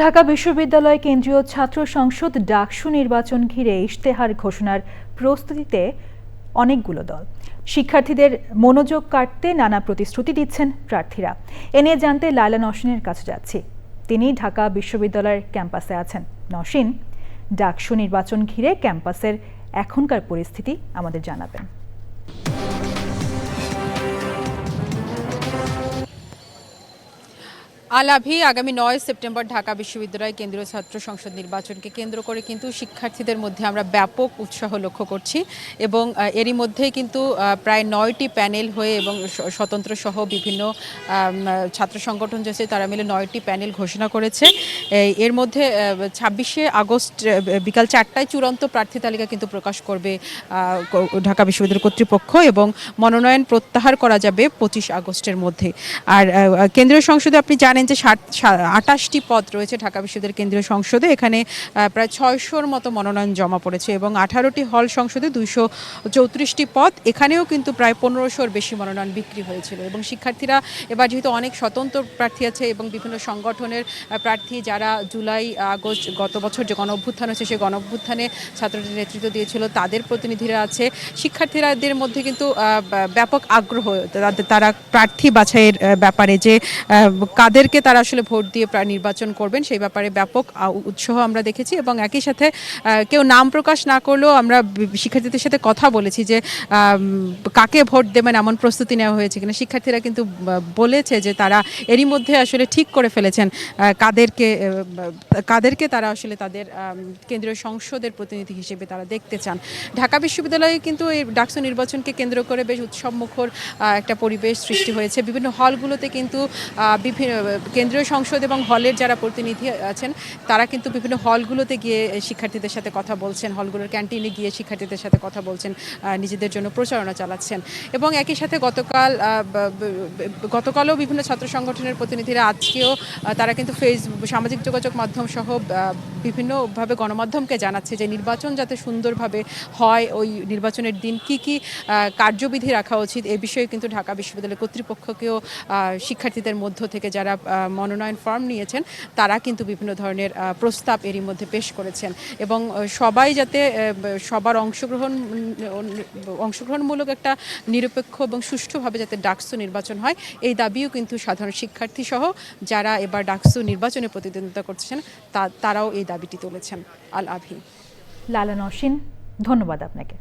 ঢাকা বিশ্ববিদ্যালয় কেন্দ্রীয় ছাত্র সংসদ ডাকসু নির্বাচন ঘিরে ইশতেহার ঘোষণার প্রস্তুতিতে অনেকগুলো দল। শিক্ষার্থীদের মনোযোগ কাটতে নানা প্রতিশ্রুতি দিচ্ছেন প্রার্থীরা। এ নিয়ে জানতে লায়লা নসীনের কাছে যাচ্ছি। তিনি ঢাকা বিশ্ববিদ্যালয়ের ক্যাম্পাসে আছেন। নসীন ডাকসু নির্বাচন ঘিরে ক্যাম্পাসের এখনকার পরিস্থিতি আমাদের জানাবেন। আলাভি আগামী নয় সেপ্টেম্বর ঢাকা বিশ্ববিদ্যালয় কেন্দ্রীয় ছাত্র সংসদ নির্বাচনকে কেন্দ্র করে কিন্তু শিক্ষার্থীদের মধ্যে আমরা ব্যাপক উৎসাহ লক্ষ্য করছি এবং এরই মধ্যে কিন্তু প্রায় নয়টি প্যানেল হয়ে এবং স্বতন্ত্র সহ বিভিন্ন ছাত্র সংগঠন যেছে তারা মিলে নয়টি প্যানেল ঘোষণা করেছে। এর মধ্যে ছাব্বিশে আগস্ট বিকাল চারটায় চূড়ান্ত প্রার্থী তালিকা কিন্তু প্রকাশ করবে ঢাকা বিশ্ববিদ্যালয় কর্তৃপক্ষ এবং মনোনয়ন প্রত্যাহার করা যাবে পঁচিশ আগস্টের মধ্যে। আর কেন্দ্রীয় সংসদে আপনি জানেন যে আটাশটি পদ রয়েছে ঢাকা বিশ্ববিদ্যালয়ের কেন্দ্রীয় সংসদে। এখানে প্রায় ছয়শোর মতো মনোনয়ন জমা পড়েছে এবং আঠারোটি হল সংসদে দুইশো চৌত্রিশটি পদ। এখানেও কিন্তু প্রায় পনেরোশোর বেশি মনোনয়ন বিক্রি হয়েছিল এবং শিক্ষার্থীরা এবার যেহেতু অনেক স্বতন্ত্র প্রার্থী আছে এবং বিভিন্ন সংগঠনের প্রার্থী যারা জুলাই আগস্ট গত বছর যে গণ অভ্যুত্থান হয়েছে সেই গণ অভ্যুত্থানে ছাত্রদের নেতৃত্ব দিয়েছিল তাদের প্রতিনিধিরা আছে। শিক্ষার্থীরাদের মধ্যে কিন্তু ব্যাপক আগ্রহ তারা প্রার্থী বাছাইয়ের ব্যাপারে যে আহ, কাদেরকে তারা আসলে ভোট দিয়ে নির্বাচন করবেন, সেই ব্যাপারে ব্যাপক উৎসাহ আমরা দেখেছি এবং একই সাথে কেউ নাম প্রকাশ না করলেও আমরা শিক্ষার্থীদের সাথে কথা বলেছি যে কাকে ভোট দেবেন এমন প্রস্তুতি নেওয়া হয়েছে কিনা। শিক্ষার্থীরা কিন্তু বলেছে যে তারা এরই মধ্যে আসলে ঠিক করে ফেলেছেন কাদেরকে কাদেরকে তারা আসলে তাদের কেন্দ্রীয় সংসদের প্রতিনিধি হিসেবে তারা দেখতে চান। ঢাকা বিশ্ববিদ্যালয়ে কিন্তু এই ডাকসু নির্বাচনকে কেন্দ্র করে বেশ উৎসবমুখর একটা পরিবেশ সৃষ্টি হয়েছে। বিভিন্ন হলগুলোতে কিন্তু বিভিন্ন কেন্দ্রীয় সংসদ এবং হলের যারা প্রতিনিধি আছেন, তারা কিন্তু বিভিন্ন হলগুলোতে গিয়ে শিক্ষার্থীদের সাথে কথা বলছেন, হলগুলোর ক্যান্টিনে গিয়ে শিক্ষার্থীদের সাথে কথা বলছেন নিজেদের জন্য প্রচারণা চালাচ্ছেন। এবং একই সাথে গতকাল গতকালও বিভিন্ন ছাত্র সংগঠনের প্রতিনিধিরা আজকেও তারা কিন্তু ফেসবুক সামাজিক যোগাযোগ মাধ্যম সহ বিভিন্নভাবে গণমাধ্যমকে জানাচ্ছে যে নির্বাচন যাতে সুন্দরভাবে হয়, ওই নির্বাচনের দিন কি কি কার্যবিধি রাখা উচিত, এ বিষয়ে কিন্তু ঢাকা বিশ্ববিদ্যালয় কর্তৃপক্ষকেও শিক্ষার্থীদের মধ্য থেকে যারা মনোনয়ন ফর্ম নিয়েছেন, তারা কিন্তু বিভিন্ন ধরনের প্রস্তাব এরই মধ্যে পেশ করেছেন। এবং সবাই যাতে সবার অংশগ্রহণ অংশগ্রহণমূলক একটা নিরপেক্ষ এবং সুষ্ঠুভাবে যাতে ডাকসু নির্বাচন হয়, এই দাবিও কিন্তু সাধারণ শিক্ষার্থী সহ যারা এবার ডাকসু নির্বাচনে প্রতিদ্বন্দ্বিতা করছেন তারাও এই দাবিটি তুলেছেন। আল আভি লালা নসীন ধন্যবাদ আপনাকে।